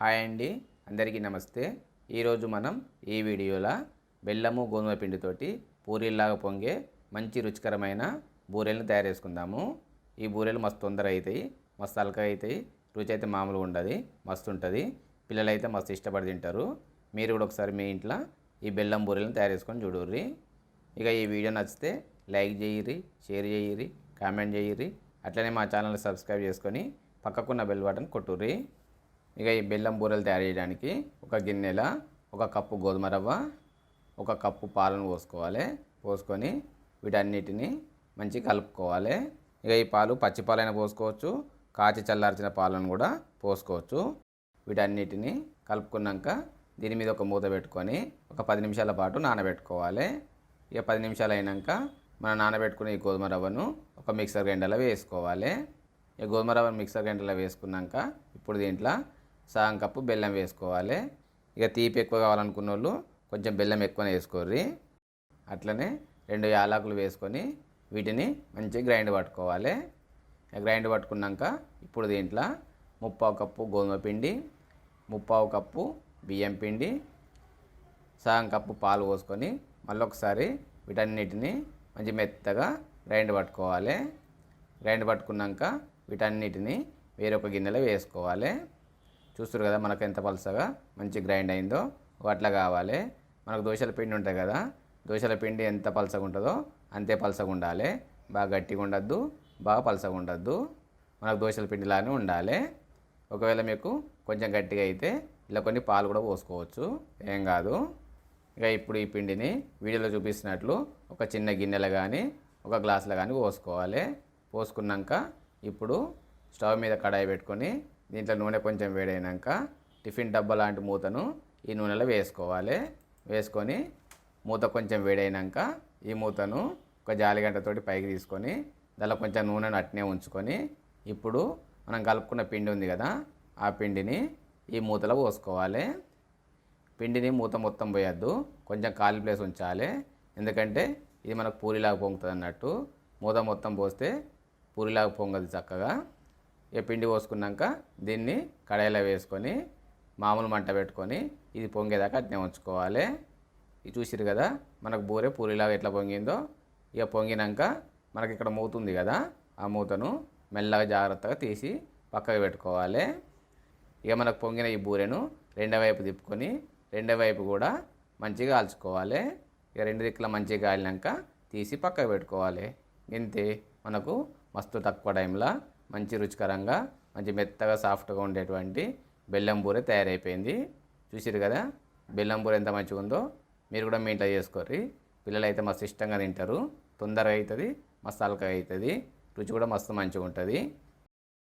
Hi అండి అందరికీ నమస్తే. ఈరోజు మనం ఈ వీడియోలో బెల్లము గోధుమ పిండితోటి పూరీల్లాగా పొంగే మంచి రుచికరమైన బూరెలను తయారు చేసుకుందాము. ఈ బూరెలు మస్తు తొందర అవుతాయి మస్తు అలక అవుతాయి రుచి అయితే మామూలుగా ఉండదు మస్తు ఉంటుంది. పిల్లలు అయితే మస్తు ఇష్టపడి తింటారు. మీరు కూడా ఒకసారి మీ ఇంట్లో ఈ బెల్లం బూరెలను తయారు చేసుకొని చూడుర్రి. ఇక ఈ వీడియో నచ్చితే లైక్ చేయరి షేర్ చేయరి కామెంట్ చేయరి అట్లనే మా ఛానల్ సబ్స్క్రైబ్ చేసుకొని పక్కకున్న బెల్ బటన్ కొట్టుర్రి. ఇక ఈ బెల్లం బూరెలు తయారు చేయడానికి ఒక గిన్నెల ఒక కప్పు గోధుమ రవ్వ ఒక కప్పు పాలను పోసుకోవాలి. పోసుకొని వీటన్నిటిని మంచిగా కలుపుకోవాలి. ఇక ఈ పాలు పచ్చి పాలైనా పోసుకోవచ్చు కాచి చల్లార్చిన పాలను కూడా పోసుకోవచ్చు. వీటన్నిటిని కలుపుకున్నాక దీని మీద ఒక మూత పెట్టుకొని ఒక పది నిమిషాల పాటు నానబెట్టుకోవాలి. ఇక పది నిమిషాలు అయినాక మనం నానబెట్టుకునే ఈ గోధుమ రవ్వను ఒక మిక్సర్ గ్రైండర్లో వేసుకోవాలి. ఈ గోధుమ రవ్వను మిక్సర్ గ్రైండర్లో వేసుకున్నాక ఇప్పుడు దీంట్లో సగం కప్పు బెల్లం వేసుకోవాలి. ఇక తీపి ఎక్కువ కావాలనుకున్న వాళ్ళు కొంచెం బెల్లం ఎక్కువనే వేసుకోర్రి. అట్లనే రెండు యాలకులు వేసుకొని వీటిని మంచి గ్రైండ్ పట్టుకోవాలి. గ్రైండ్ పట్టుకున్నాక ఇప్పుడు దీంట్లో ముప్పావు కప్పు గోధుమ పిండి ముప్పావు కప్పు బియ్యం పిండి సగం కప్పు పాలు పోసుకొని మళ్ళీ ఒకసారి వీటన్నిటిని మంచి మెత్తగా గ్రైండ్ పట్టుకోవాలి. గ్రైండ్ పట్టుకున్నాక వీటన్నిటిని వేరొక గిన్నెలో వేసుకోవాలి. చూస్తారు కదా మనకు ఎంత పలసగా? మంచి గ్రైండ్ అయిందో. అట్లా కావాలి. మనకు దోశల పిండి ఉంటుంది కదా. దోశల పిండి ఎంత పలసగా ఉంటుందో అంతే పలసగా ఉండాలి. బాగా గట్టిగా ఉండద్దు. బాగా పలసగా ఉండద్దు. మనకు దోశల పిండిలానే ఉండాలి. ఒకవేళ మీకు కొంచెం గట్టిగా అయితే ఇలా కొన్ని పాలు కూడా పోసుకోవచ్చు. ఏం కాదు. ఇక ఇప్పుడు ఈ పిండిని వీడియోలో చూపిస్తున్నట్లు ఒక చిన్న గిన్నెలో కానీ ఒక గ్లాసులో కానీ పోసుకోవాలి. పోసుకున్నాక ఇప్పుడు స్టవ్ మీద కడాయి పెట్టుకొని దీంట్లో నూనె కొంచెం వేడైనాక టిఫిన్ డబ్బా లాంటి మూతను ఈ నూనెలో వేసుకోవాలి. వేసుకొని మూత కొంచెం వేడైనాక ఈ మూతను ఒక జాలిగంటతోటి పైకి తీసుకొని దానిలో కొంచెం నూనెను అట్నే ఉంచుకొని ఇప్పుడు మనం కలుపుకున్న పిండి ఉంది కదా ఆ పిండిని ఈ మూతలో పోసుకోవాలి. పిండిని మూత మొత్తం పోయొద్దు కొంచెం ఖాళీ ప్లేస్ ఉంచాలి. ఎందుకంటే ఇది మనకు పూరిలాగా పొంగుతుంది అన్నట్టు. మూత మొత్తం పోస్తే పూరిలాగా పొంగదు చక్కగా. ఇక పిండి పోసుకున్నాక దీన్ని కడాయిలో వేసుకొని మామూలు మంట పెట్టుకొని ఇది పొంగేదాకా అట్నే ఉంచుకోవాలి. ఇది చూసిరు కదా మనకు బూరె పూరిలాగా ఎట్లా పొంగిందో ఇక పొంగినాక మనకి ఇక్కడ మూత ఉంది కదా ఆ మూతను మెల్లగా జాగ్రత్తగా తీసి పక్కకు పెట్టుకోవాలి. ఇక మనకు పొంగిన ఈ బూరెను రెండో వైపు తిప్పుకొని రెండో వైపు కూడా మంచిగా కాల్చుకోవాలి. ఇక రెండు దిక్కుల మంచిగా కాలినాక తీసి పక్కకు పెట్టుకోవాలి. ఇంతే మనకు మస్తు తక్కువ టైంలో మంచి రుచికరంగా మంచి మెత్తగా సాఫ్ట్గా ఉండేటువంటి బెల్లం బూర తయారైపోయింది. చూసిరు కదా? బెల్లం బూర ఎంత మంచిగా ఉందో? మీరు కూడా మీ ఇంట్లో చేసుకోర్రి. పిల్లలు అయితే మస్తు ఇష్టంగా తింటారు. తొందరగా అవుతుంది మస్తు అలకగా అవుతుంది రుచి కూడా మస్తు మంచిగా ఉంటుంది